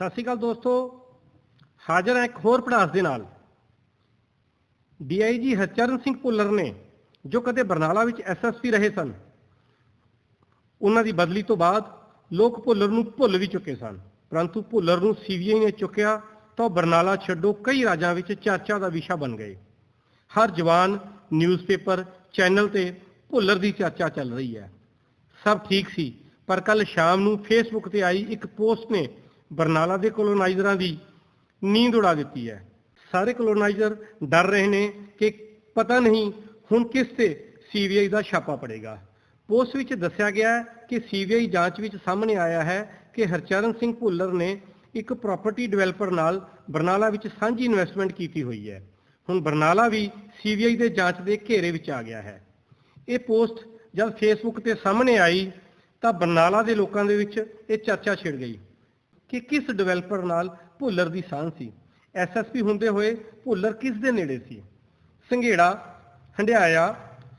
ਸਤਿ ਸ਼੍ਰੀ ਅਕਾਲ ਦੋਸਤੋ। ਹਾਜ਼ਰ ਹੈ ਇੱਕ ਹੋਰ ਪੜਾਸ ਦੇ ਨਾਲ। ਡੀਆਈਜੀ ਹਰਚਰਨ ਸਿੰਘ ਭੁੱਲਰ ਨੇ, ਜੋ ਕਦੇ ਬਰਨਾਲਾ ਵਿੱਚ ਐਸਐਸਪੀ ਰਹੇ ਸਨ, ਉਹਨਾਂ ਦੀ ਬਦਲੀ ਤੋਂ ਬਾਅਦ ਲੋਕ ਭੁੱਲਰ ਨੂੰ ਭੁੱਲ ਵੀ ਚੁੱਕੇ ਸਨ। ਪਰੰਤੂ ਭੁੱਲਰ ਨੂੰ ਸੀਬੀਆਈ ਨੇ ਚੁੱਕਿਆ ਤਾਂ ਉਹ ਬਰਨਾਲਾ ਛੱਡੋ, ਕਈ ਰਾਜਾਂ ਵਿੱਚ ਚਰਚਾ ਦਾ ਵਿਸ਼ਾ ਬਣ ਗਏ। ਹਰ ਜਵਾਨ ਨਿਊਜ਼ਪੇਪਰ ਚੈਨਲ ਤੇ ਭੁੱਲਰ ਦੀ ਚਰਚਾ ਚੱਲ ਰਹੀ ਹੈ। ਸਭ ਠੀਕ ਸੀ, ਪਰ ਕੱਲ ਸ਼ਾਮ ਨੂੰ ਫੇਸਬੁੱਕ ਤੇ ਆਈ ਇੱਕ ਪੋਸਟ ਨੇ ਬਰਨਾਲਾ ਦੇ ਕੋਲੋਨਾਈਜ਼ਰਾਂ ਦੀ ਨੀਂਦ ਉਡਾ ਦਿੱਤੀ ਹੈ। ਸਾਰੇ ਕੋਲੋਨਾਈਜ਼ਰ ਡਰ ਰਹੇ ਨੇ ਕਿ ਪਤਾ ਨਹੀਂ ਹੁਣ ਕਿਸ ਤੇ ਸੀਬੀਆਈ ਦਾ ਛਾਪਾ ਪੜੇਗਾ। ਪੋਸਟ ਵਿੱਚ ਦੱਸਿਆ ਗਿਆ ਹੈ ਕਿ ਸੀਬੀਆਈ ਜਾਂਚ ਵਿੱਚ ਸਾਹਮਣੇ ਆਇਆ ਹੈ ਕਿ ਹਰਚਰਨ ਸਿੰਘ ਭੁੱਲਰ ਨੇ ਇੱਕ ਪ੍ਰਾਪਰਟੀ ਡਿਵੈਲਪਰ ਨਾਲ ਬਰਨਾਲਾ ਵਿੱਚ ਸਾਂਝੀ ਇਨਵੈਸਟਮੈਂਟ ਕੀਤੀ ਹੋਈ ਹੈ। ਹੁਣ ਬਰਨਾਲਾ ਵੀ ਸੀਬੀਆਈ ਦੇ ਜਾਂਚ ਦੇ ਘੇਰੇ ਵਿੱਚ ਆ ਗਿਆ ਹੈ। ਇਹ ਪੋਸਟ ਜਦ ਫੇਸਬੁੱਕ ਤੇ ਸਾਹਮਣੇ ਆਈ ਤਾਂ ਬਰਨਾਲਾ ਦੇ ਲੋਕਾਂ ਦੇ ਵਿੱਚ ਇਹ ਚਰਚਾ ਛਿੜ ਗਈ। ਕਿ ਕਿਸ ਡਿਵੈਲਪਰ ਨਾਲ ਭੁੱਲਰ ਦੀ ਸਾਂਝ ਸੀ? ਐਸਐਸਪੀ ਹੁੰਦੇ ਹੋਏ ਭੁੱਲਰ ਕਿਸ ਦੇ ਨੇੜੇ ਸੀ? Sanghera, Handiaya,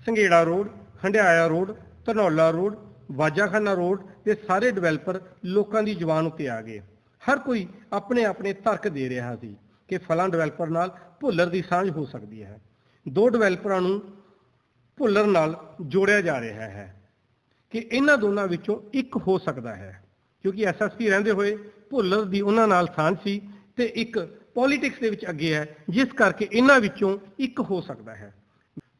Sanghera road, Handiaya road, Dhanaula road, Wajakhana road ਦੇ ਸਾਰੇ ਡਿਵੈਲਪਰ ਲੋਕਾਂ ਦੀ ਜ਼ੁਬਾਨ ਉੱਤੇ ਆ ਗਏ। ਹਰ ਕੋਈ ਆਪਣੇ ਆਪਣੇ ਤਰਕ ਦੇ ਰਿਹਾ ਸੀ ਕਿ ਫਲਾਂ ਡਿਵੈਲਪਰ ਨਾਲ ਭੁੱਲਰ ਦੀ ਸਾਂਝ ਹੋ ਸਕਦੀ ਹੈ। ਦੋ ਡਿਵੈਲਪਰਾਂ ਨੂੰ ਭੁੱਲਰ ਨਾਲ ਜੋੜਿਆ ਜਾ ਰਿਹਾ ਹੈ ਕਿ ਇਹਨਾਂ ਦੋਨਾਂ ਵਿੱਚੋਂ ਇੱਕ ਹੋ ਸਕਦਾ ਹੈ, ਕਿਉਂਕਿ ਐਸਐਸਪੀ ਰਹਿੰਦੇ ਹੋਏ ਭੁੱਲਰ ਦੀ ਉਹਨਾਂ ਨਾਲ ਸਾਂਝ ਸੀ ਤੇ ਇੱਕ ਪੋਲਿਟਿਕਸ ਦੇ ਵਿੱਚ ਅੱਗੇ ਹੈ, ਜਿਸ ਕਰਕੇ ਇਹਨਾਂ ਵਿੱਚੋਂ ਇੱਕ ਹੋ ਸਕਦਾ ਹੈ।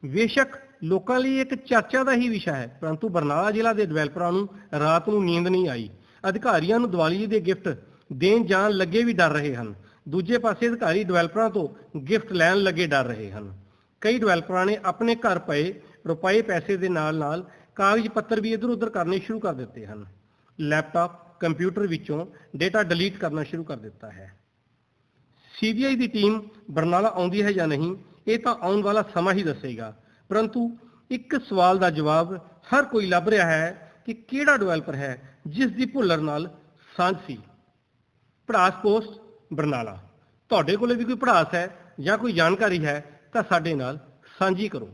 ਬੇਸ਼ੱਕ ਲੋਕਾਂ ਲਈ ਇੱਕ ਚਰਚਾ ਦਾ ਹੀ ਵਿਸ਼ਾ ਹੈ, ਪਰੰਤੂ ਬਰਨਾਲਾ ਜ਼ਿਲ੍ਹਾ ਦੇ ਡਿਵੈਲਪਰਾਂ ਨੂੰ ਰਾਤ ਨੂੰ ਨੀਂਦ ਨਹੀਂ ਆਈ। ਅਧਿਕਾਰੀਆਂ ਨੂੰ ਦੀਵਾਲੀ ਦੇ ਗਿਫਟ ਦੇਣ ਜਾਣ ਲੱਗੇ ਵੀ ਡਰ ਰਹੇ ਹਨ। ਦੂਜੇ ਪਾਸੇ ਅਧਿਕਾਰੀ ਡਿਵੈਲਪਰਾਂ ਤੋਂ ਗਿਫਟ ਲੈਣ ਲੱਗੇ ਡਰ ਰਹੇ ਹਨ। ਕਈ ਡਿਵੈਲਪਰਾਂ ਨੇ ਆਪਣੇ ਘਰ ਪਏ ਰੁਪਏ ਪੈਸੇ ਦੇ ਨਾਲ-ਨਾਲ ਕਾਗਜ਼ ਪੱਤਰ ਵੀ ਇਧਰ-ਉਧਰ ਕਰਨੇ ਸ਼ੁਰੂ ਕਰ ਦਿੱਤੇ ਹਨ। ਲੈਪਟਾਪ ਕੰਪਿਊਟਰ ਵਿੱਚੋਂ ਡਾਟਾ ਡਿਲੀਟ ਕਰਨਾ ਸ਼ੁਰੂ ਕਰ ਦਿੱਤਾ ਹੈ। ਸੀਬੀਆਈ ਦੀ ਟੀਮ ਬਰਨਾਲਾ ਆਉਂਦੀ ਹੈ ਜਾਂ ਨਹੀਂ, ਇਹ ਤਾਂ ਆਉਣ ਵਾਲਾ ਸਮਾਂ ਹੀ ਦੱਸੇਗਾ। ਪਰੰਤੂ ਇੱਕ ਸਵਾਲ ਦਾ ਜਵਾਬ ਹਰ ਕੋਈ ਲੱਭ ਰਿਹਾ ਹੈ ਕਿ ਕਿਹੜਾ ਡਿਵੈਲਪਰ ਹੈ ਜਿਸ ਦੀ ਭੁੱਲਰ ਨਾਲ ਸਾਂਝ ਸੀ। ਪੜਾਸ ਪੋਸਟ, ਬਰਨਾਲਾ। ਤੁਹਾਡੇ ਕੋਲੇ ਵੀ ਕੋਈ ਪੜਾਸ ਹੈ ਜਾਂ ਕੋਈ ਜਾਣਕਾਰੀ ਹੈ ਤਾਂ ਸਾਡੇ ਨਾਲ ਸਾਂਝੀ ਕਰੋ।